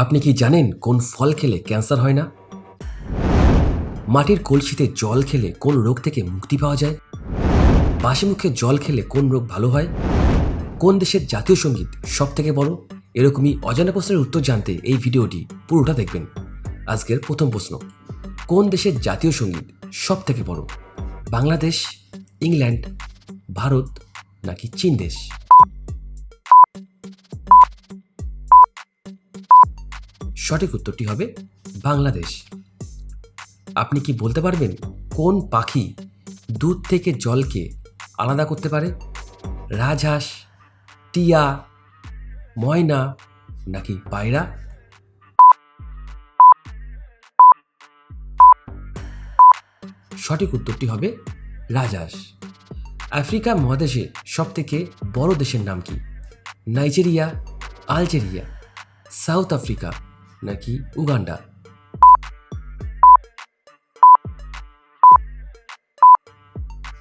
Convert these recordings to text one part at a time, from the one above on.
আপনি কি জানেন কোন ফল খেলে ক্যান্সার হয় না? মাটির কলসিতে জল খেলে কোন রোগ থেকে মুক্তি পাওয়া যায়? বাসি মুখে জল খেলে কোন রোগ ভালো হয়? কোন দেশের জাতীয় সংগীত সব থেকে বড়? এরকমই অজানা প্রশ্নের উত্তর জানতে এই ভিডিওটি পুরোটা দেখবেন। আজকের প্রথম প্রশ্ন, কোন দেশের জাতীয় সংগীত সব থেকে বড়? বাংলাদেশ, ইংল্যান্ড, ভারত নাকি চীন দেশ? সঠিক উত্তরটি হবে বাংলাদেশ। আপনি কি বলতে পারবেন কোন পাখি দুধ থেকে জলকে আলাদা করতে পারে? রাজহাঁস, টিয়া, ময়না নাকি পায়রা? সঠিক উত্তরটি হবে রাজহাঁস। আফ্রিকা মহাদেশে সবথেকে বড় দেশের নাম কি? নাইজেরিয়া, আলজেরিয়া, সাউথ আফ্রিকা নাকি উগান্ডা?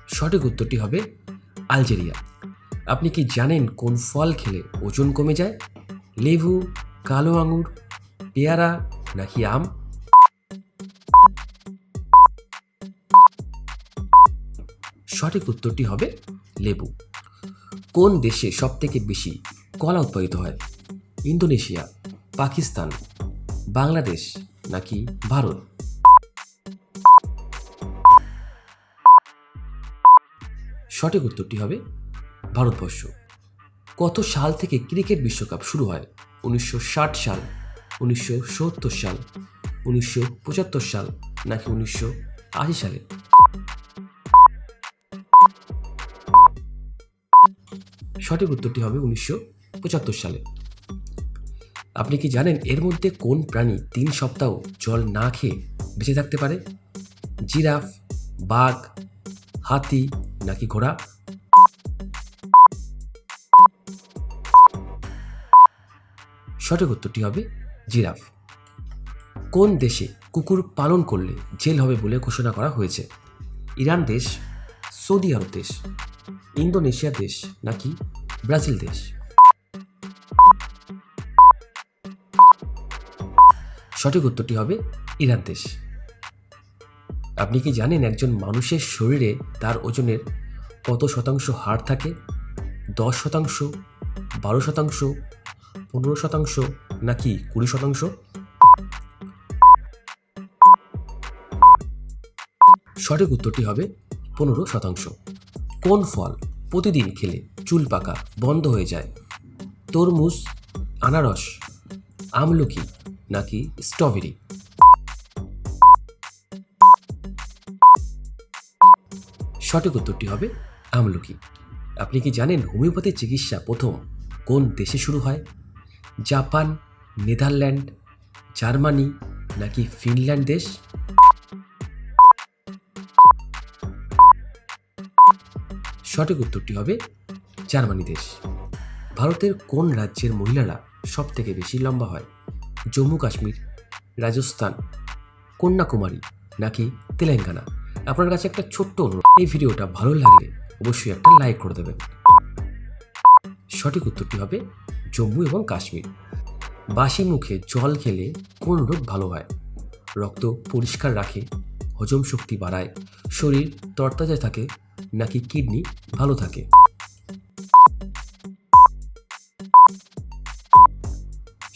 সঠিক উত্তরটি হবে আলজেরিয়া। আপনি কি জানেন কোন ফল খেলে ওজন কমে যায়? লেবু, কালো আঙুর, পেয়ারা নাকি আম? সঠিক উত্তরটি হবে লেবু। কোন দেশে সবথেকে বেশি কলা উৎপাদিত হয়? ইন্দোনেশিয়া, পাকিস্তান বাংলাদেশ নাকি ভারত? সঠিক উত্তরটি হবে ভারতবর্ষ। কত সাল থেকে ক্রিকেট বিশ্বকাপ শুরু হয়? উনিশশো ষাট সাল, উনিশশো সত্তর সাল, উনিশশো পঁচাত্তর সাল নাকি উনিশশো আশি সালে? সঠিক উত্তরটি হবে উনিশশো পঁচাত্তর সালে। আপনি কি জানেন এর মধ্যে কোন প্রাণী তিন সপ্তাহ জল না খেয়ে বেঁচে থাকতে পারে? জিরাফ, বাঘ, হাতি নাকি ঘোড়া? সঠিক উত্তরটি হবে জিরাফ। কোন দেশে কুকুর পালন করলে জেল হবে বলে ঘোষণা করা হয়েছে? ইরান দেশ, সৌদি আরব দেশ, ইন্দোনেশিয়া দেশ নাকি ব্রাজিল দেশ? সঠিক উত্তরটি হবে ইরান দেশ। আপনি কি জানেন একজন মানুষের শরীরে তার ওজনের কত শতাংশ হাড় থাকে? দশ শতাংশ, বারো শতাংশ, পনেরো শতাংশ, নাকি কুড়ি শতাংশ? সঠিক উত্তরটি হবে পনেরো শতাংশ। কোন ফল প্রতিদিন খেলে চুল পাকা, বন্ধ হয়ে যায়? তরমুজ, আনারস, আমলকি নাকি স্ট্রবেরি? সঠিক উত্তরটি হবে আমলকি। আপনি কি জানেন হোমিওপ্যাথি চিকিৎসা প্রথম কোন দেশে শুরু হয়? জাপান, নেদারল্যান্ড, জার্মানি নাকি ফিনল্যান্ড দেশ? সঠিক উত্তরটি হবে জার্মানি দেশ। ভারতের কোন রাজ্যের মহিলারা সব থেকে বেশি লম্বা হয়? জম্মু কাশ্মীর, রাজস্থান, কন্যাকুমারী নাকি তেলেঙ্গানা? আপনার কাছে একটা ছোট্ট অনুরোধ, এই ভিডিওটা ভালো লাগলে অবশ্যই একটা লাইক করে দেবেন। সঠিক উত্তরটি হবে জম্মু এবং কাশ্মীর। বাসি মুখে জল খেলে কোন রোগ ভালো হয়? রক্ত পরিষ্কার রাখে, হজম শক্তি বাড়ায়, শরীর তরতাজা থাকে নাকি কিডনি ভালো থাকে?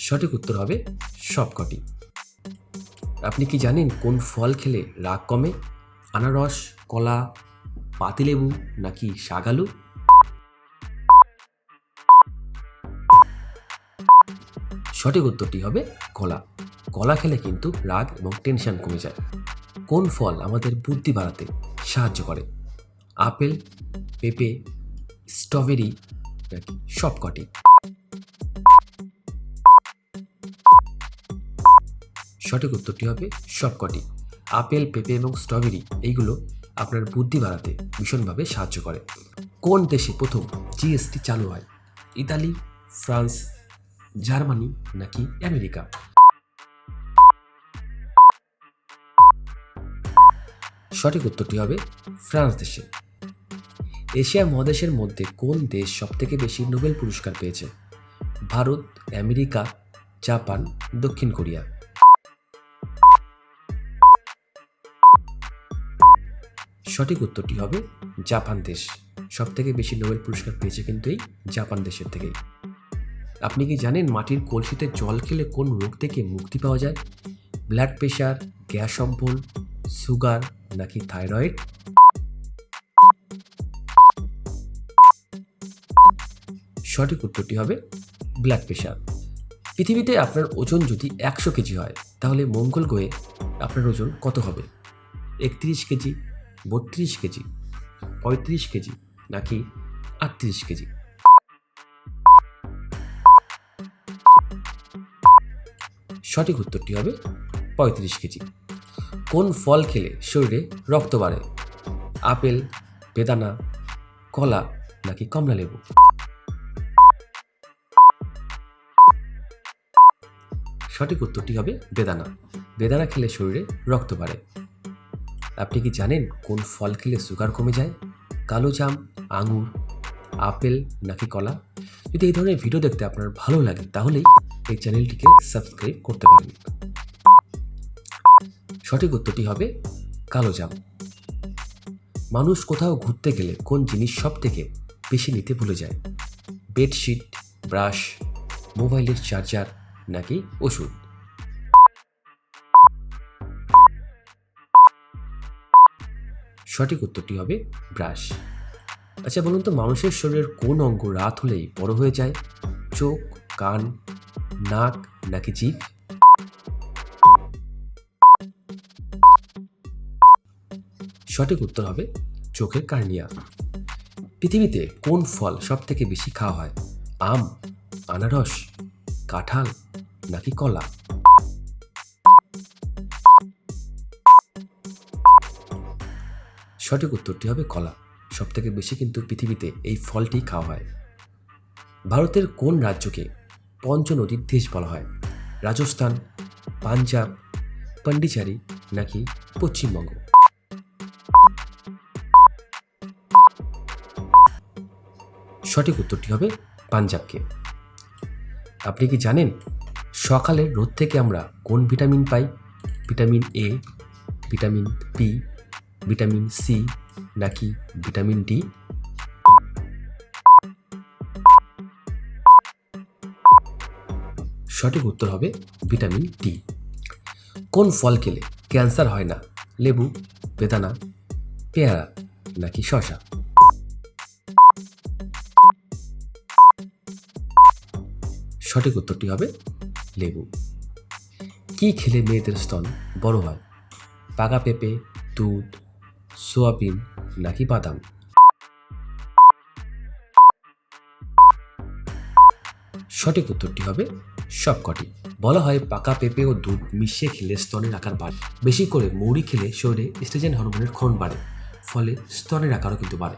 সঠিক উত্তর হবে সবকটি। আপনি কি জানেন কোন ফল খেলে রাগ কমে? আনারস, কলা, পাতিলেবু নাকি শাগালু সঠিক উত্তরটি হবে কলা। কলা খেলে কিন্তু রাগ এবং টেনশন কমে যায়। কোন ফল আমাদের বুদ্ধি বাড়াতে সাহায্য করে? আপেল, পেঁপে, স্ট্রবেরি নাকি সবকটি? সঠিক উত্তরটি হবে সবকটি। আপেল, পেঁপে এবং স্ট্রবেরি, এইগুলো আপনার বুদ্ধি বাড়াতে ভীষণভাবে সাহায্য করে। কোন দেশে প্রথম জিএসটি চালু হয়? ইতালি, ফ্রান্স, জার্মানি নাকি আমেরিকা? সঠিক উত্তরটি হবে ফ্রান্স দেশে। এশিয়া মহাদেশের মধ্যে কোন দেশ সবথেকে বেশি নোবেল পুরস্কার পেয়েছে? ভারত, আমেরিকা, জাপান, দক্ষিণ কোরিয়া। সঠিক উত্তরটি হবে জাপান দেশ। সব থেকে বেশি নোবেল পুরস্কার পেয়েছে কিন্তু এই জাপান দেশের থেকেই। আপনি কি জানেন মাটির কলসিতে জল খেলে কোন রোগ থেকে মুক্তি পাওয়া যায়? ব্লাড প্রেশার গ্যাস অম্বল, সুগার নাকি থাইরয়েড? সঠিক উত্তরটি হবে ব্লাড প্রেশার পৃথিবীতে আপনার ওজন যদি একশো কেজি হয়, তাহলে মঙ্গল গ্রহে আপনার ওজন কত হবে? একত্রিশ কেজি বত্রিশ কেজি, পঁয়ত্রিশ কেজি নাকি আটত্রিশ কেজি? সঠিক উত্তরটি হবে পঁয়ত্রিশ কেজি। কোন ফল খেলে শরীরে রক্ত বাড়ে? আপেল, বেদানা, কলা নাকি কমলা লেবু? সঠিক উত্তরটি হবে বেদানা। বেদানা খেলে শরীরে রক্ত বাড়ে। আপনি কি জানেন কোন ফল খেলে সুগার কমে যায়? কালো জাম, আঙুর, আপেল নাকি কলা? যদি এই ধরনের ভিডিও দেখতে আপনার ভালো লাগে তাহলেই এই চ্যানেলটিকে সাবস্ক্রাইব করতে পারেন। সঠিক উত্তরটি হবে কালো জাম। মানুষ কোথাও ঘুরতে গেলে কোন জিনিস সব থেকে বেশি নিতে ভুলে যায়? বেডশিট ব্রাশ মোবাইলের চার্জার নাকি ওষুধ? সঠিক উত্তরটি হবে ব্রাশ। আচ্ছা বলুন তো, মানুষের শরীরের কোন অঙ্গ রাত হলেই বড় হয়ে যায়? চোখ, কান, নাক নাকি জিভ? সঠিক উত্তর হবে চোখের কার্নিয়া। পৃথিবীতে কোন ফল সব থেকে বেশি খাওয়া হয়? আম, আনারস, কাঁঠাল নাকি কলা? সঠিক উত্তরটি হবে কলা। সব থেকে বেশি কিন্তু পৃথিবীতে এই ফলটি খাওয়া হয়। ভারতের কোন রাজ্যকে পঞ্চ নদীর দেশ বলা হয়? রাজস্থান, পাঞ্জাব, পন্ডিচারি নাকি পশ্চিমবঙ্গ? সঠিক উত্তরটি হবে পাঞ্জাবকে। আপনি কি জানেন সকালের রোদ থেকে আমরা কোন vitamin pi? Vitamin A, vitamin B vitamin C নাকি ভিটামিন ডি? সঠিক উত্তর হবে ভিটামিন ডি। কোন ফল খেলে ক্যান্সার হয় না? লেবু, বেদানা, পেয়ারা নাকি শশা সঠিক উত্তরটি হবে লেবু। কি খেলে মেয়েদের স্তন বড় হয়? পাকা পেঁপে, দুধ সোয়াবিন নাকি বাদাম? সঠিক উত্তরটি হবে সবকটি। বলা হয় পাকা পেঁপে ও দুধ মিশিয়ে খেলে স্তনের আকার বাড়ে। বেশি করে মৌরি খেলে শরীরে স্টেজেন হরমোনের ক্ষরণ বাড়ে, ফলে স্তনের আকারও কিন্তু বাড়ে।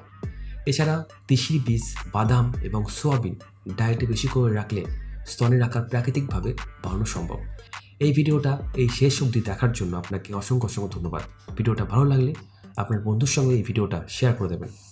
এছাড়া তিসির বীজ, বাদাম এবং সোয়াবিন ডায়েটে বেশি করে রাখলে স্তনের আকার প্রাকৃতিকভাবে বাড়ানো সম্ভব। এই ভিডিওটা এই শেষ অবধি দেখার জন্য আপনাকে অসংখ্য অসংখ্য ধন্যবাদ। ভিডিওটা ভালো লাগলে আপনার বন্ধুর সঙ্গে এই ভিডিওটা শেয়ার করে দেবেন।